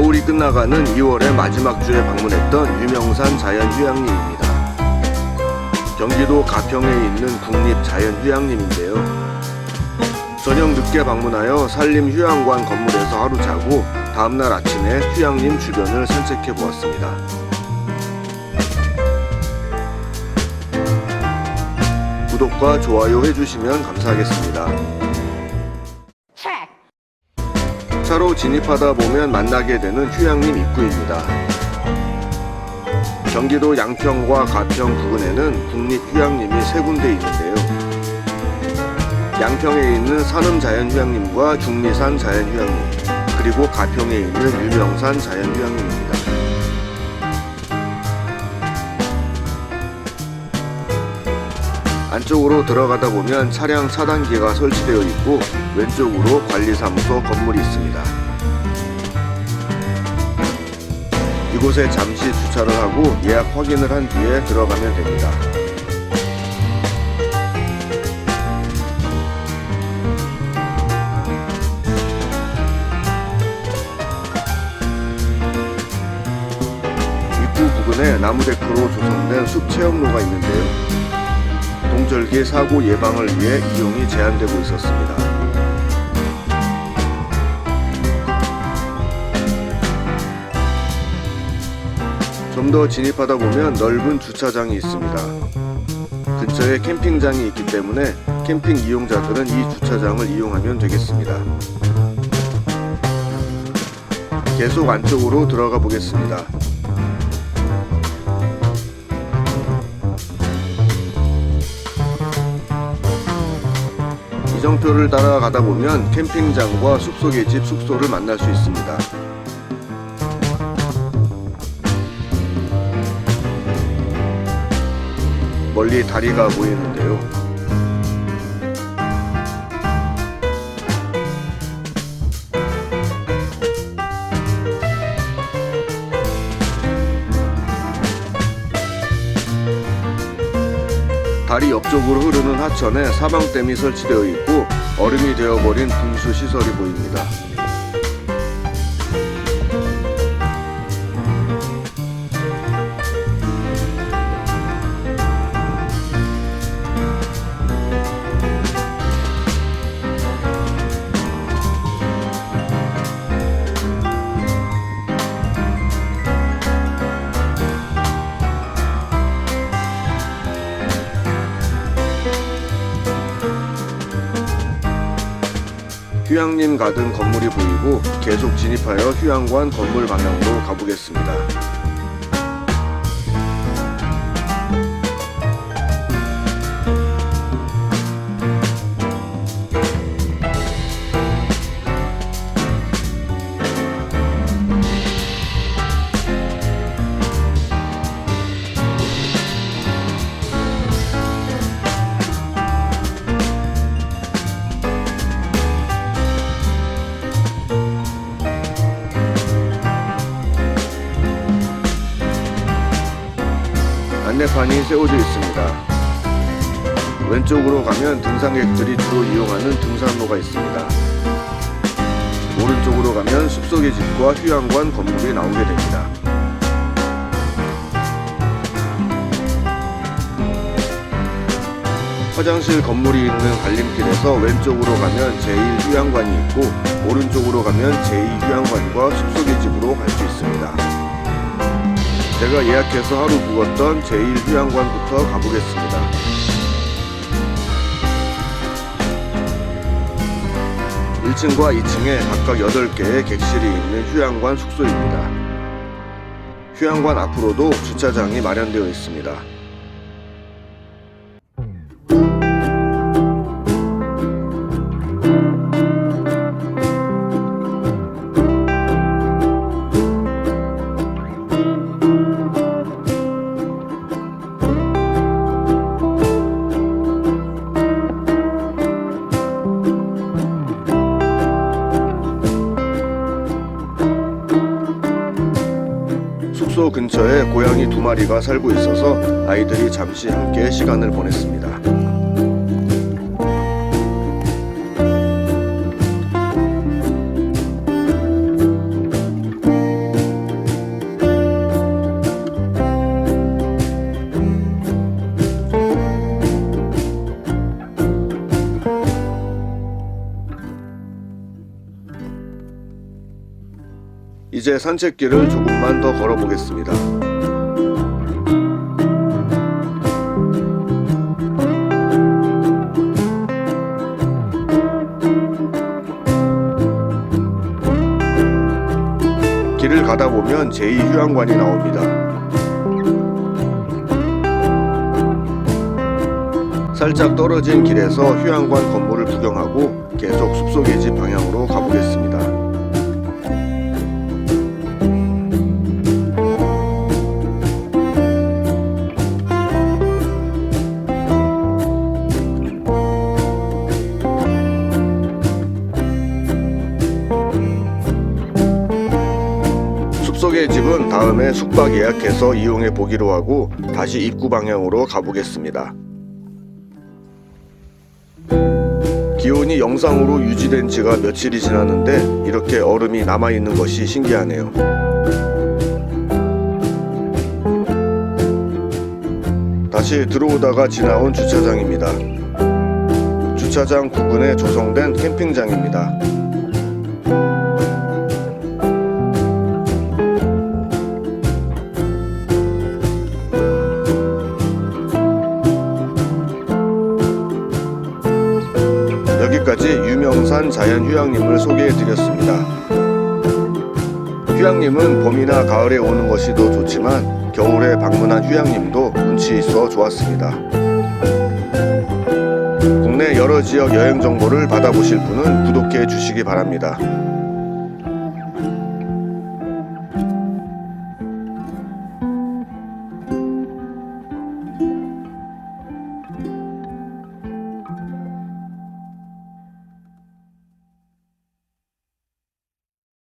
겨울이 끝나가는 2월의 마지막 주에 방문했던 유명산 자연휴양림입니다. 경기도 가평에 있는 국립자연휴양림인데요. 저녁 늦게 방문하여 산림휴양관 건물에서 하루 자고 다음날 아침에 휴양림 주변을 산책해 보았습니다. 구독과 좋아요 해주시면 감사하겠습니다. 차로 진입하다 보면 만나게 되는 휴양림 입구입니다. 경기도 양평과 가평 부근에는 국립휴양림이 세 군데 있는데요. 양평에 있는 산음자연휴양림과 중리산 자연휴양림, 그리고 가평에 있는 유명산 자연휴양림입니다. 안쪽으로 들어가다 보면 차량 차단기가 설치되어 있고 왼쪽으로 관리사무소 건물이 있습니다. 이곳에 잠시 주차를 하고 예약 확인을 한 뒤에 들어가면 됩니다. 입구 부근에 나무 데크로 조성된 숲 체험로가 있는데요. 동절기 사고 예방을 위해 이용이 제한되고 있었습니다. 좀 더 진입하다 보면 넓은 주차장이 있습니다. 근처에 캠핑장이 있기 때문에 캠핑 이용자들은 이 주차장을 이용하면 되겠습니다. 계속 안쪽으로 들어가 보겠습니다. 이정표를 따라가다 보면 캠핑장과 숲속의 집 숙소를 만날 수 있습니다. 멀리 다리가 보이는데요. 다리 옆쪽으로 흐르는 하천에 사방댐이 설치되어 있고 얼음이 되어버린 분수 시설이 보입니다. 휴양림 가든 건물이 보이고 계속 진입하여 휴양관 건물 방향으로 가보겠습니다. 안내판이 세워져 있습니다. 왼쪽으로 가면 등산객들이 주로 이용하는 등산로가 있습니다. 오른쪽으로 가면 숲속의 집과 휴양관 건물이 나오게 됩니다. 화장실 건물이 있는 갈림길에서 왼쪽으로 가면 제1휴양관이 있고 오른쪽으로 가면 제2휴양관과 숲속의 집으로 갈 수 있습니다. 제가 예약해서 하루 묵었던 제1 휴양관부터 가보겠습니다. 일층과 2층에 각각 8개의 객실이 있는 휴양관 숙소입니다. 휴양관 앞으로도 주차장이 마련되어 있습니다. 숙소 근처에 고양이 두 마리가 살고 있어서 아이들이 잠시 함께 시간을 보냈습니다. 이제 산책길을 조금만 더 걸어보겠습니다. 길을 가다 보면 제2휴양관이 나옵니다. 살짝 떨어진 길에서 휴양관 건물을 구경하고 계속 숲속의 집 방향으로 가보겠습니다. 다음에 숙박 예약해서 이용해 보기로 하고 다시 입구 방향으로 가보겠습니다. 기온이 영상으로 유지된 지가 며칠이 지났는데 이렇게 얼음이 남아 있는 것이 신기하네요. 다시 들어오다가 지나온 주차장입니다. 주차장 부근에 조성된 캠핑장입니다. 여기까지 유명산 자연휴양림을 소개해드렸습니다. 휴양림은 봄이나 가을에 오는 것이 더 좋지만 겨울에 방문한 휴양림도 운치 있어 좋았습니다. 국내 여러 지역 여행 정보를 받아보실 분은 구독해 주시기 바랍니다.